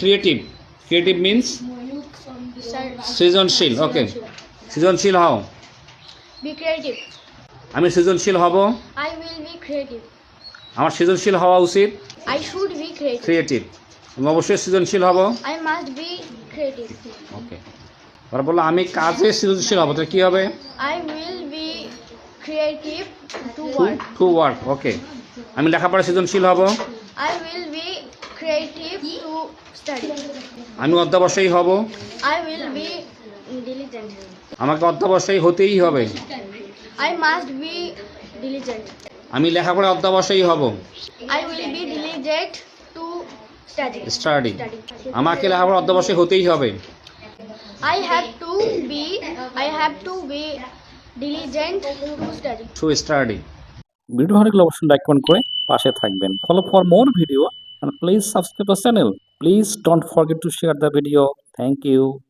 Creative creative means সৃজনশীল ওকে সৃজনশীল হও। Be creative. আমি সৃজনশীল হব। I will be creative. আমার সৃজনশীল হওয়া উচিত? I should be creative. Creative আমি অবশ্যই সৃজনশীল হব? I must be creative. ওকে ওরা বলল আমি কাজে সৃজনশীল হব। তো কী হবে? I will be creative to to work. To work okay আমি লেখাপড়া সৃজনশীল হব? I will be creative to study. আমি অধ্যাবসায়ী হব I will be diligent. আমাকে অধ্যাবসায়ী হতেই হবে I must be diligent. আমি লেখাপড়া অধ্যাবসায়ী হব I will be diligent to study. Study Study. আমাকে লেখাপড়া অধ্যাবসায়ী হতেই হবে I have to be I have to be diligent to study. To study video ভালো লাগলে অবশ্যই লাইক কমেন্ট করে পাশে থাকবেন follow for more video and please subscribe the channel. Please don't forget to share the video. Thank you